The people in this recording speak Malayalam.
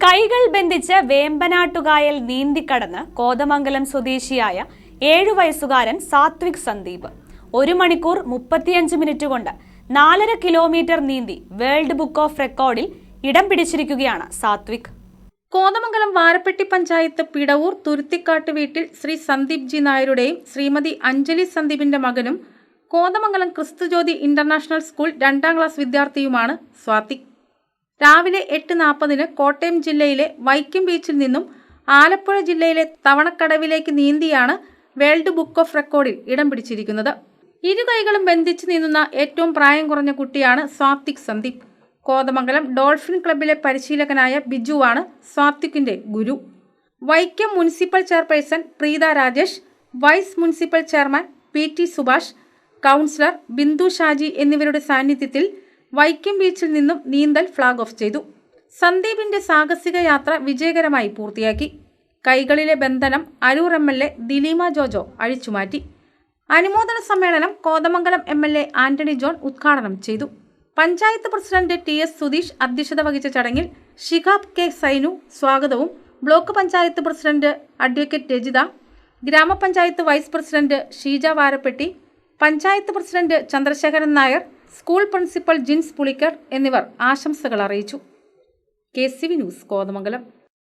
കൈകൾ ബന്ധിച്ച് വേമ്പനാട്ടുകായൽ നീന്തിക്കടന്ന് കോതമംഗലം സ്വദേശിയായ ഏഴു വയസ്സുകാരൻ സാത്വിക് സന്ദീപ്. ഒരു മണിക്കൂർ മുപ്പത്തിയഞ്ച് മിനിറ്റ് കൊണ്ട് നാലര കിലോമീറ്റർ നീന്തി വേൾഡ് ബുക്ക് ഓഫ് റെക്കോർഡിൽ ഇടം പിടിച്ചിരിക്കുകയാണ് സാത്വിക്. കോതമംഗലം വാരപ്പെട്ടി പഞ്ചായത്ത് പിടവൂർ തുരുത്തിക്കാട്ട് വീട്ടിൽ ശ്രീ സന്ദീപ് ജി നായരുടെയും ശ്രീമതി അഞ്ജലി സന്ദീപിന്റെ മകനും കോതമംഗലം ക്രിസ്തുജ്യോതി ഇന്റർനാഷണൽ സ്കൂൾ രണ്ടാം ക്ലാസ് വിദ്യാർത്ഥിയുമാണ് സ്വാതിക് രാവിലെ എട്ട് നാൽപ്പതിന് കോട്ടയം ജില്ലയിലെ വൈക്കം ബീച്ചിൽ നിന്നും ആലപ്പുഴ ജില്ലയിലെ തവണക്കടവിലേക്ക് നീന്തിയാണ് വേൾഡ് ബുക്ക് ഓഫ് റെക്കോർഡിൽ ഇടം പിടിച്ചിരിക്കുന്നത്. ഇരു കൈകളും ബന്ധിച്ച് നീന്തുന്ന ഏറ്റവും പ്രായം കുറഞ്ഞ കുട്ടിയാണ് സ്വാതിക് സന്ദീപ്. കോതമംഗലം ഡോൾഫിൻ ക്ലബിലെ പരിശീലകനായ ബിജുവാണ് സ്വാതിക്കിന്റെ ഗുരു. Vaikom municipal chairperson Preetha Rajesh vice municipal chairman P T Subhash councillor Bindu Shaji എന്നിവരുടെ സാന്നിധ്യത്തിൽ വൈക്കം ബീച്ചിൽ നിന്നും നീന്തൽ ഫ്ളാഗ് ഓഫ് ചെയ്തു. സന്ദീപിന്റെ സാഹസിക യാത്ര വിജയകരമായി പൂർത്തിയാക്കി. കൈകളിലെ ബന്ധനം Aroor M L A Daleema Jojo അഴിച്ചുമാറ്റി അനുമോദന സമ്മേളനം Kothamangalam M L A Antony John ഉദ്ഘാടനം ചെയ്തു. Panchayat president T S Sudheesh അധ്യക്ഷത വഹിച്ച ചടങ്ങിൽ ഷിഹാബ് കെ സൈനു സ്വാഗതവും block panchayat president advocate Rajitha grama panchayat vice president Sheeja Varappetty panchayat president Chandrasekharan Nair school principal Jins Pulikkar എന്നിവർ ആശംസകൾ അറിയിച്ചു. K C V news Kothamangalam.